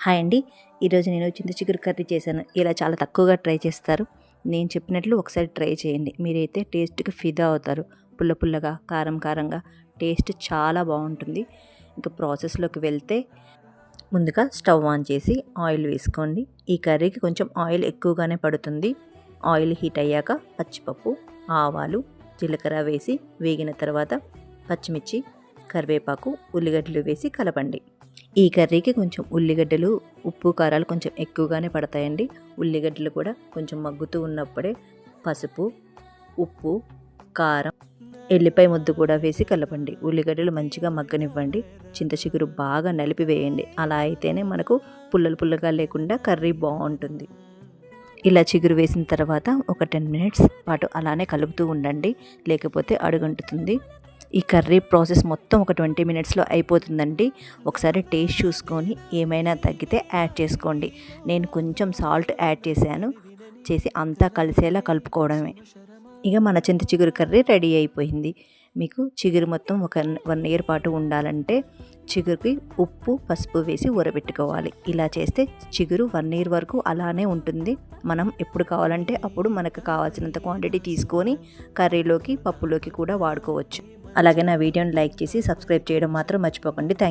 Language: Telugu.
హాయ్ అండి. ఈరోజు నేను చింత చిగురు కర్రీ చేశాను. ఇలా చాలా తక్కువగా ట్రై చేస్తారు. నేను చెప్పినట్లు ఒకసారి ట్రై చేయండి. మీరైతే టేస్ట్కి ఫిదా అవుతారు. పుల్ల పుల్లగా కారం కారంగా టేస్ట్ చాలా బాగుంటుంది. ఇంకా ప్రాసెస్లోకి వెళ్తే ముందుగా స్టవ్ ఆన్ చేసి ఆయిల్ వేసుకోండి. ఈ కర్రీకి కొంచెం ఆయిల్ ఎక్కువగానే పడుతుంది. ఆయిల్ హీట్ అయ్యాక పచ్చిపప్పు ఆవాలు జీలకర్ర వేసి వేగిన తర్వాత పచ్చిమిర్చి కరివేపాకు ఉల్లిగడ్డలు వేసి కలపండి. ఈ కర్రీకి కొంచెం ఉల్లిగడ్డలు ఉప్పు కారాలు కొంచెం ఎక్కువగానే పడతాయండి. ఉల్లిగడ్డలు కూడా కొంచెం మగ్గుతూ ఉన్నప్పుడే పసుపు ఉప్పు కారం ఎల్లిపాయ ముద్దు కూడా వేసి కలపండి. ఉల్లిగడ్డలు మంచిగా మగ్గనివ్వండి. చింత చిగురు బాగా నలిపివేయండి అలా అయితేనే మనకు పుల్లలు పుల్లగా లేకుండా కర్రీ బాగుంటుంది. ఇలా చిగురు వేసిన తర్వాత ఒక టెన్ మినిట్స్ పాటు అలానే కలుపుతూ ఉండండి. లేకపోతే అడుగంటుతుంది. ఈ కర్రీ ప్రాసెస్ మొత్తం ఒక ట్వంటీ మినిట్స్లో అయిపోతుందండి. ఒకసారి టేస్ట్ చూసుకొని ఏమైనా తగ్గితే యాడ్ చేసుకోండి. నేను కొంచెం సాల్ట్ యాడ్ చేశాను. చేసి అంతా కలిసేలా కలుపుకోవడమే. ఇక మన చింత చిగురు కర్రీ రెడీ అయిపోయింది. మీకు చిగురు మొత్తం ఒక వన్ ఇయర్ పాటు ఉండాలంటే చిగురుకి ఉప్పు పసుపు వేసి ఊరబెట్టుకోవాలి. ఇలా చేస్తే చిగురు వన్ ఇయర్ వరకు అలానే ఉంటుంది. మనం ఎప్పుడు కావాలంటే అప్పుడు మనకు కావాల్సినంత క్వాంటిటీ తీసుకొని కర్రీలోకి పప్పులోకి కూడా వాడుకోవచ్చు. అలాగే నా వీడియోని లైక్ చేసి సబ్స్క్రైబ్ చేయడం మాత్రం మర్చిపోకండి. థ్యాంక్